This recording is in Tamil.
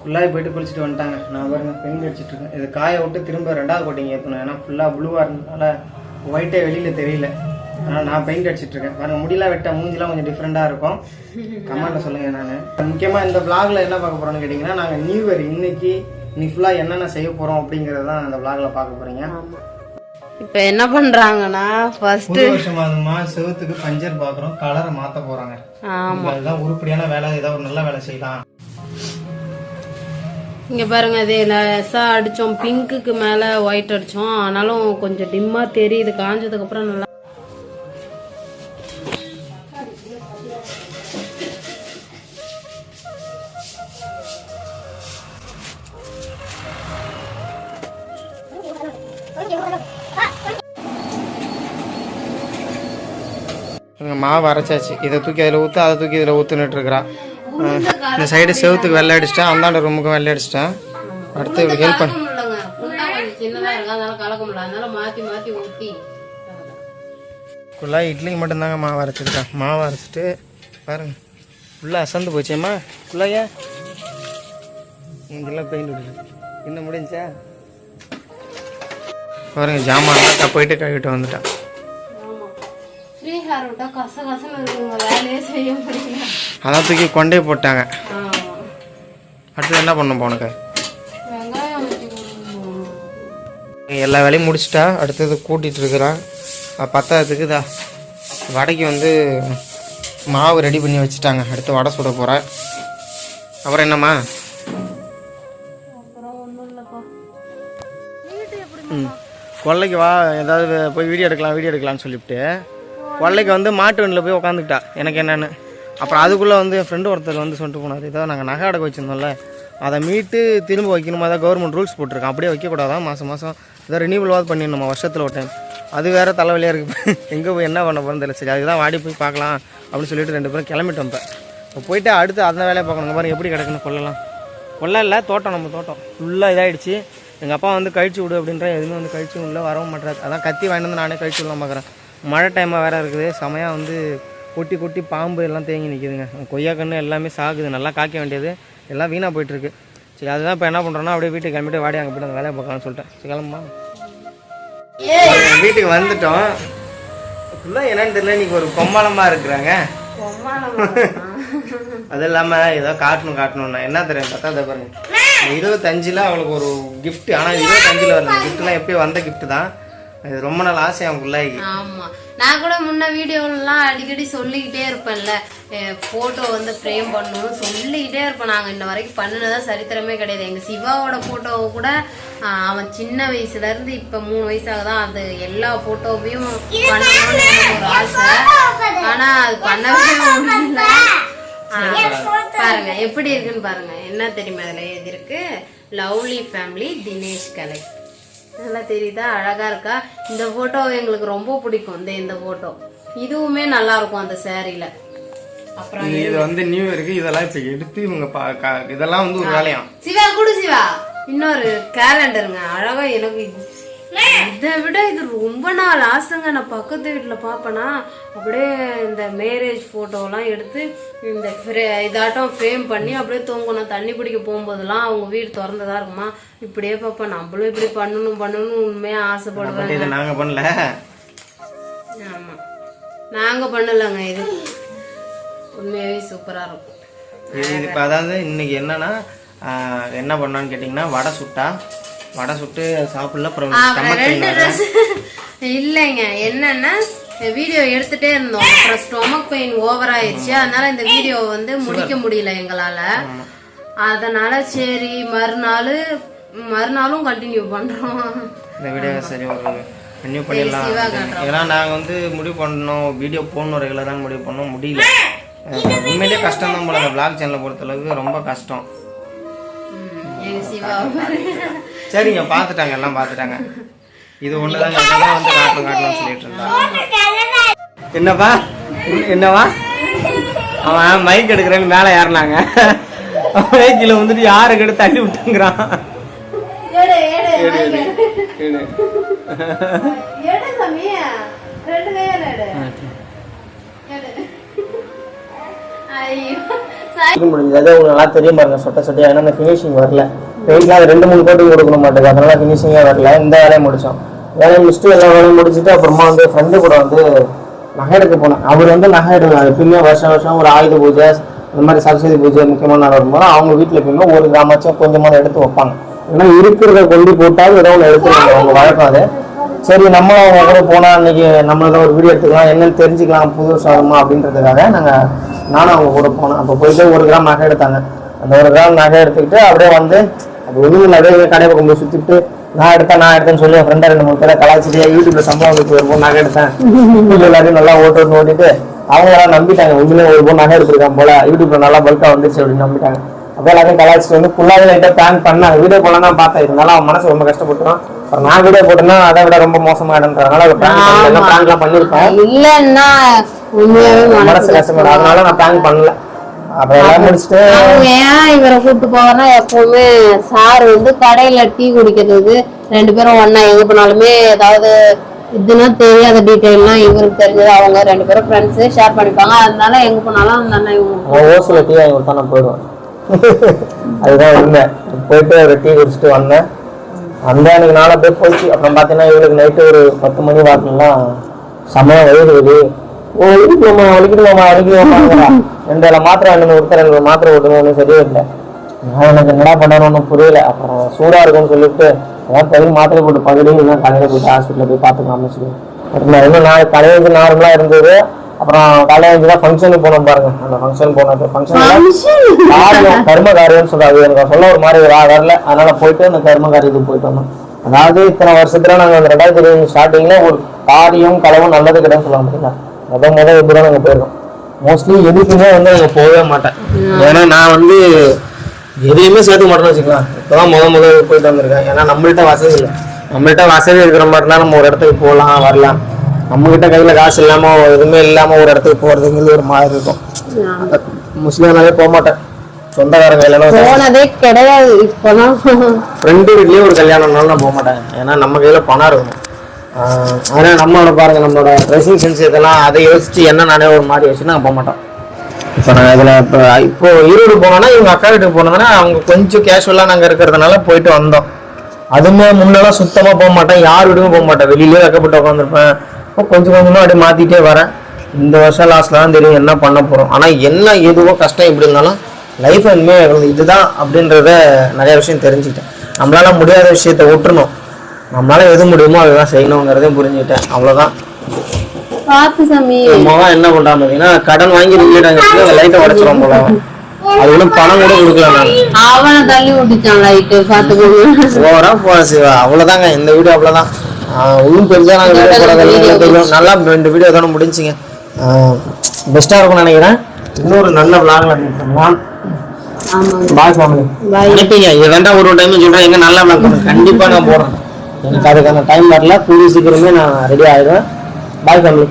ஃபுல்லாக போயிட்டு குளிச்சுட்டு வந்துட்டாங்க. நான் பாருங்க பெயிண்ட் அடிச்சிட்டு இருக்கேன். இது காய விட்டு திரும்ப ரெண்டாவது கோட்டிங் ஏற்றணும் ஏன்னா ஃபுல்லாக ப்ளூவாக இருந்ததுனால ஒயிட்டே வெளியில் தெரியல. அதனால் நான் பெயிண்ட் அடிச்சிட்டு இருக்கேன். பாருங்க முடியெல்லாம் வெட்ட மூஞ்சிலாம் கொஞ்சம் டிஃப்ரெண்ட்டாக இருக்கும். கமெண்ட்டில் சொல்லுங்கள் நான். முக்கியமாக இந்த vlogல என்ன பார்க்க போகிறோன்னு கேட்டிங்கன்னா நாங்கள் நியூ இயர் இன்னைக்கு இன்னைக்கு ஃபுல்லாக என்னென்ன செய்ய போகிறோம் அப்படிங்கிறது தான் இந்த vlogல பார்க்க போகிறீங்க இப்போ என்ன பண்றாங்கன்னா ஃபர்ஸ்ட் வருஷம் அதுமா செவத்துக்கு பஞ்சர் பார்க்குறோம் கலரை மாற்ற போகிறாங்க ஆமா. அதுதான் உருப்படியான வேலை ஏதாவது ஒரு நல்ல வேலை செய்யலாம். இங்க பாருங்க இது லேசா அடிச்சோம். பிங்க்குக்கு மேல ஒயிட் அடிச்சோம். ஆனாலும் கொஞ்சம் டிம்மா தெரியுது. காஞ்சதுக்கு அப்புறம் நல்லா மாவு அரைச்சாச்சு. இதை தூக்கி அதில் ஊற்று அதை தூக்கி இதில் ஊற்றுனுட்டு இருக்கிறான் இந்த சைடு செவுத்துக்கு வெள்ளை அடிச்சிட்டேன் அந்தாண்ட ரூமுக்கு வெள்ளை அடிச்சிட்டேன் அடுத்து இவளுக்கு ஹெல்ப் பண்ண ஃபுல்லாக இட்லிக்கு மட்டும்தாங்க மாவு அரைச்சிருக்கேன். மாவு அரைச்சிட்டு பாருங்க. ஃபுல்லாக அசந்து போச்சேம்மா ஃபுல்லாக இங்கெல்லாம் பெயிண்ட் விடுது இன்னும் முடிஞ்சா? பாருங்க ஜாமான் போயிட்டு கழுவிட்டு வந்துட்டான். ஃப்ரீ ஹேர் விட்டா கச கசன்னு இருக்குங்க வேலையே செய்ய முடியல. அதான் தூக்கி கொண்டே போட்டாங்க. அடுத்து என்ன பண்ண போனக்கு வெங்காயம். எல்லா வேலையும் முடிச்சிட்டா அடுத்தது கூட்டிகிட்டு இருக்கிறான். பத்தாததுக்கு இதா வடைக்கு வந்து மாவு ரெடி பண்ணி வச்சுட்டாங்க. அடுத்து வடை சுட போகிறேன் அப்புறம் என்னம்மா? கொல்லைக்கு வா ஏதாவது போய் வீடியோ எடுக்கலாம் வீடியோ எடுக்கலாம்னு சொல்லிவிட்டு. கொல்லைக்கு வந்து மாட்டு வண்டியில் போய் உட்காந்துக்கிட்டா எனக்கு என்னென்னு? அப்புறம் அதுக்குள்ளே வந்து என் ஃப்ரெண்டு ஒருத்தர் வந்து சொல்லிட்டு போனார். ஏதோ நாங்கள் நகை அடக்க வச்சுருந்தோம்ல அதை மீட்டு திரும்ப வைக்கணுமா? தான் கவர்மெண்ட் ரூல்ஸ் போட்டிருக்கான். அப்படியே வைக்கக்கூடாதான் மாதம் மாதம் ஏதோ ரினியூவல்வாது பண்ணிடணுமா? வருஷத்தில் ஒரு டைம் அது வேறு தலைவலியாக இருக்குது எங்கே போய் என்ன பண்ண போகிறோம் தெரியல. சரி அதுதான் வாடி போய் பார்க்கலாம் அப்படின்னு சொல்லிட்டு ரெண்டு பேரும் கிளம்பிட்டோம் இப்போ. இப்போ போயிட்டு அடுத்து அந்த வேலையை பார்க்கணுங்க. பாருங்க எப்படி கிடக்குன்னு கொள்ளலாம். கொள்ள இல்லை தோட்டம் நம்ம தோட்டம். ஃபுல்லாக இதாகிடுச்சு எங்கள் அப்பா வந்து கழிச்சு விடு அப்படின்ற எதுவுமே வந்து கழிச்சு உள்ள வரவும் மாட்டாரு அதான் கத்தி வாங்கிட்டு வந்து நானே கழிச்சு விடலாம் பார்க்குறேன் மழை டைமாக வேறு இருக்குது. செமையாக வந்து கொட்டி கொட்டி பாம்பு எல்லாம் தேங்கி நிற்கிதுங்க கொய்யா கன்று எல்லாமே சாகுது. நல்லா காய்க்க வேண்டியது. எல்லாம் வீணாக போயிட்டுருக்கு. சரி அதுதான் இப்போ என்ன பண்ணுறோன்னா அப்படியே வீட்டுக்கு கிளம்பிட்டு வாடி அங்கே போய்ட்டு அந்த வேலையை பார்க்கலாம்னு சொல்லிட்டேன். சரி கிளம்பா வீட்டுக்கு வந்துட்டோம். ஃபுல்லாக என்னன்னு தெரியல. இன்னைக்கு ஒரு கொம்மாளமாக இருக்கிறாங்க. அது இல்லாமல் ஏதோ காட்டணும் காட்டணும்னா என்ன தெரியும்? பார்த்தா அதை பாருங்க. இருபத்தஞ்சில் அவளுக்கு ஒரு gift. ஆனால் இருபத்தஞ்சில் வரல கிஃப்ட்லாம் எப்பயும் வந்த gift தான். இது ரொம்ப நாள் ஆசை அவங்க பிள்ளைக்கு ஆமா. நான் கூட முன்ன வீடியோலாம் அடிக்கடி சொல்லிக்கிட்டே இருப்பேன்ல. போட்டோ வந்து ஃப்ரேம் பண்ணணும்னு சொல்லிக்கிட்டே இருப்பேன். நாங்க இன்ன வரைக்கும் பண்ணினதா சரித்திரமே கிடையாது. எங்க சிவாவோட போட்டோவை கூட அவன் சின்ன வயசுல இருந்து இப்ப மூணு வயசாகதான் அது எல்லா போட்டோவையும் பண்ணணும்னு ஒரு ஆசை. ஆனா அது பண்ணவே முடியல. பாருங்க எப்படி இருக்குன்னு பாருங்க. என்ன தெரியுமா அதுல எழுதியிருக்கு? லவ்லி ஃபேமிலி தினேஷ் கலை நல்லா தெரியுதா? அழகா இருக்கா? இந்த போட்டோ எங்களுக்கு ரொம்ப பிடிக்கும். இந்த இந்த போட்டோ இதுவுமே நல்லா இருக்கும் அந்த சேரீல அப்புறம் இது வந்து நியூ இயருக்கு இதெல்லாம் இப்போ எடுத்து இவங்க இதெல்லாம் வந்து ஒரு வேலையாம். சிவா குடு சிவா. இன்னொரு கேலண்டருங்க அழகா எனக்கு இதை விட இது ரொம்ப நாள் ஆசைங்க. நான் பக்கத்து வீட்டுல பாப்பேனா அப்படியே இந்த மேரேஜ் போட்டோலாம் எடுத்து இந்த fra- இதாட்டம் ஃப்ரேம் பண்ணி அப்படியே தூங்கணும். தண்ணி பிடிக்க போகும்போதெல்லாம் அவங்க வீடு திறந்ததா இருக்குமா? இப்படியே பாப்பேன். நம்மளும் இப்படி பண்ணணும் பண்ணணும் உண்மையா ஆசைப்படுவேன் நாங்கள் பண்ணல. ஆமா. நாங்க பண்ணலங்க இது. உண்மையாவே சூப்பரா இருக்கும். இது இப்போ அதாவது இன்னைக்கு என்னன்னா என்ன பண்ணான்னு கேட்டிங்கன்னா வடை சுட்டா வடை சுட்டு சாப்பிடல. அப்புறம் ரெண்டு ட்ரெஸ் இல்லைங்க. என்னன்னா வீடியோ எடுத்துட்டே இருந்தோம். அப்புறம் ஸ்டொமக் பெயின் ஓவர் ஆயிடுச்சு. அதனால இந்த வீடியோ வந்து முடிக்க முடியல எங்களால. அதனால சரி மறுநாள் மறுநாளும் கண்டினியூ பண்றோம். இந்த வீடியோ சரி ஒரு கன்டினியூ பண்ணிடலாம். ஏன்னா நாங்கள் வந்து முடிவு பண்ணோம் வீடியோ போடணும் ரெகுலராக முடிவு பண்ணோம் முடியல. உண்மையிலேயே கஷ்டம் தான் போல. அந்த பிளாக் சேனலை பொறுத்தளவுக்கு ரொம்ப கஷ்டம். ம், எங்க சிவா சரிங்க பார்த்துட்டாங்க எல்லாம் பார்த்துட்டாங்க. இது ஒன்று தான் வந்து காட்டணும் காட்டணும்னு சொல்லிட்டு இருந்தாங்க என்னப்பா? என்னவா? அவன் மைக் எடுக்கிறேன்னு மேலே ஏறினாங்க. கீழே வந்துட்டு யாருக்கு எடுத்து தள்ளி விட்டுங்கிறான். முடிஞ்சது உங்களுக்கு நல்லா தெரியும் பாருங்க சொட்ட சொட்டையா? ஏன்னா அந்த ஃபினிஷிங் வரல. பெயிண்ட்லாம் ரெண்டு மூணு கோட்டிங் கொடுக்கணும் மாட்டேங்குது. அதனால ஃபினிஷிங்கே வரல. இந்த வேலையை முடித்தோம் வேலையை முடிச்சுட்டு எல்லா வேலையும் முடிச்சுட்டு அப்புறமா வந்து ஃப்ரெண்டு கூட வந்து நகை எடுக்க போனேன். அவர் வந்து நகை எடுக்கலாம் எப்பயுமே வருஷம் வருஷம் ஒரு ஆயுத பூஜை இந்த மாதிரி சரஸ்வதி பூஜை முக்கியமான நாள் வரும்போது அவங்க வீட்டில் எப்பயுமே ஒரு கிராமச்சும் கொஞ்சமாக எடுத்து வைப்பாங்க. ஏன்னா இருக்கிறத கொண்டு போட்டாலும் ஏதோ ஒன்று எடுத்துருவாங்க அவங்க வழக்கம் அது சரி நம்ம அவங்க கூட போனால் அன்னைக்கு நம்மள ஒரு வீடியோ எடுத்துக்கலாம். என்னென்னு தெரிஞ்சுக்கலாம். புது வருஷம் வருமா அப்படின்றதுக்காக நாங்கள் நானும் அவங்க கூட போனேன். அப்போ போயிட்டு ஒரு கிராம் நகை எடுத்தாங்க. அந்த ஒரு கிராம் நகை எடுத்துக்கிட்டு அப்படியே வந்து அது ஒன்றும் அப்படியே கடை பக்கம் போய் சுற்றிட்டு நான் எடுத்தேன் நான் எடுத்தேன்னு சொல்லி என் ஃப்ரெண்டை ரெண்டு மூணு பேரை கலாச்சிட்டு யூடியூப்ல சம்பளம் வந்து வருவோம் நகை எடுத்தேன். எல்லாரையும் நல்லா ஓட்டு ஓட்டு ஓட்டிட்டு அவங்க எல்லாம் நம்பிட்டாங்க உண்மையிலே ஒரு பொண்ணு நகை எடுத்திருக்கான் போல யூடியூப்ல நல்லா பல்கா வந்துச்சு அப்படின்னு நம்பிட்டாங்க. அப்போ எல்லாத்தையும் கலாச்சிட்டு வந்து ஃபுல்லாகவே லைட்டாக பிளான் பண்ணேன் வீடியோ போலாம் தான் பார்த்தேன். இருந்தாலும் அவன் மனசு ரொம்ப கஷ்டப்பட்டுரும் அப்புறம் நான் வீடியோ போட்டேன்னா அதை விட ரொம்ப மோசமாயிடுன்றதுனால அதை பிளான் பிளான்லாம் பண்ணியிருப்பேன் இல்லன்னா மனசு கஷ்டப்படும். அதனால நான் பிளான் பண்ணல. அவங்க ஏன் இவரை கூப்பிட்டு போவார்னா எப்பவுமே சார் வந்து கடையில டீ குடிக்கிறதுக்கு ரெண்டு பேரும் ஒண்ணா. எங்க போனாலுமே ஏதாவது இதுனா தெரியாத டீட்டெயில்லாம் இவருக்கு தெரிஞ்சது அவங்க ரெண்டு பேரும் ஃப்ரெண்ட்ஸ் ஷேர் பண்ணிப்பாங்க. அதனால எங்க போனாலும் அந்த அண்ணன் இவங்க ஓசில் டீ வாங்கி கொடுத்தா நான் போயிடுவேன். அதுதான் உண்மை. போயிட்டு ஒரு டீ குடிச்சிட்டு வந்தேன். வந்தேன் எனக்கு நாளை போய் போச்சு அப்புறம் பார்த்தீங்கன்னா இவளுக்கு நைட்டு ஒரு பத்து மணி வாக்குலாம் செமையா வயிறு வலிக்குமாம்மா வலிக்குமாம்மா வலிக்குமாம்மா ரெண்டு வேலை மாத்திரை ரெண்டு கொடுத்தா ரெண்டு மாத்திரை விட்டுங்க ஒன்றும் சரியே இல்லை. நான் எனக்கு என்னடா பண்ணணும் ஒன்றும் புரியல. அப்புறம் சூடாக இருக்கும்னு சொல்லிட்டு அதான் மாத்திரை போட்டு பகுதி இன்னும் காலையில் போயிட்டு ஹாஸ்பிட்டலில் போய் பார்த்துக்கலாம்னு சொல்லி. அப்புறம் இன்னும் நான் நார்மலாக இருந்தது. அப்புறம் காலையில் தான் ஃபங்க்ஷனுக்கு போனோம் பாருங்க. அந்த ஃபங்க்ஷன் போனது ஃபங்க்ஷன் காரியம் கர்ம காரியம்னு சொல்றாங்க. எனக்கு சொல்ல ஒரு மாதிரி வரல. அதனால போயிட்டு அந்த கர்ம காரியத்துக்கு போயிட்டு வந்தோம். அதாவது இத்தனை வருஷத்துல நாங்க அந்த ரெண்டாயிரத்தி இருபது ஸ்டார்டிங்ல ஒரு காரியம் களவும் நல்லது கிடையாது சொல்ல மாட்டீங்களா முத முத இப்படி நாங்க போயிருக்கோம். மோஸ்ட்லி எதுக்குமே வந்து நாங்க போகவே மாட்டேன். ஏன்னா நான் வந்து எதையுமே சேர்த்துக்க மாட்டேன்னு வச்சுக்கலாம் இப்பதான் முத முத போயிட்டு வந்திருக்கேன். ஏன்னா நம்மள்ட்ட வசதி இல்லை. நம்மள்ட்ட வசதி இருக்கிற மாதிரி இருந்தா நம்ம ஒரு இடத்துக்கு போகலாம் வரலாம். நம்ம கிட்ட கையில காசு இல்லாம எதுவுமே இல்லாம ஒரு இடத்துக்கு போறதுங்கிறது ஒரு மாதிரி இருக்கும். முஸ்லீம்னாலே போக மாட்டேன். சொந்தக்காரங்க இல்லைன்னா போனதே கிடையாது இப்பதான் ஃப்ரெண்டு வீட்லயே ஒரு கல்யாணம்னாலும் நான் போக மாட்டேன். ஏன்னா நம்ம கையில பணம் இருக்கும் ஆனால் நம்மளோட பாருங்க நம்மளோட ட்ரெஸ்ஸிங் சென்ஸ் இதெல்லாம் அதை யோசிச்சு என்ன நானே ஒரு மாதிரி யோசிச்சு நான் போக மாட்டோம். இப்போ நான் இதில் இப்போ இப்போ ஈரோடு போனோம்னா இவங்க அக்கா வீட்டுக்கு போனதுன்னா அவங்க கொஞ்சம் கேஷுவலாக நாங்கள் இருக்கிறதுனால போயிட்டு வந்தோம். அதுவுமே முன்னெல்லாம் சுத்தமாக போக மாட்டேன். யார் வீட்டுக்கும் போக மாட்டேன். வெளியிலே வைக்கப்பட்டு உட்காந்துருப்பேன். இப்போ கொஞ்சம் கொஞ்சமாக அப்படியே மாற்றிட்டே வரேன். இந்த வருஷம் லாஸ்ட்ல தான் தெரியும் என்ன பண்ண போகிறோம் ஆனால் என்ன எதுவோ கஷ்டம் எப்படி இருந்தாலும் லைஃப் இனிமேல் இதுதான் அப்படின்றத நிறைய விஷயம் தெரிஞ்சுக்கிட்டேன். நம்மளால முடியாத விஷயத்த விட்டுருணும் நம்மளால எது முடியுமோ அதுதான் செய்யணுங்கிறதையும் புரிஞ்சுக்கிட்டேன். அவ்வளோதான் பாத்து சாமி. மகன் என்ன பண்றான் பார்த்தீங்கன்னா கடன் வாங்கி ரிலேட்டாங்க லைட்டை உடச்சிரும் போல. அது ஒன்றும் பணம் கூட கொடுக்கல நான். அவனை தள்ளி விட்டுச்சான் லைட்டு பாத்துக்கோங்க ஓவரா போ சிவா. அவ்வளோதாங்க இந்த வீடியோ அவ்வளோதான் ஒன்றும் பெருசாக நாங்கள் வீடியோ தெரியும். நல்லா ரெண்டு வீடியோ தானே முடிஞ்சுங்க. பெஸ்ட்டாக இருக்கும்னு நினைக்கிறேன். இன்னொரு நல்ல பண்ணலாம் ஆமாங்க. Bye family Bye. நினைப்பீங்க இது வேண்டாம் ஒரு டைம் சொல்கிறேன் எங்க நல்லா விளாக் கண்டிப்பாக நான் போடுறேன் எனக்கு அதுக்கான டைம் வரல. கூடிய சீக்கிரமே நான் ரெடி ஆயிடுவேன். பாய் ஃபேமிலி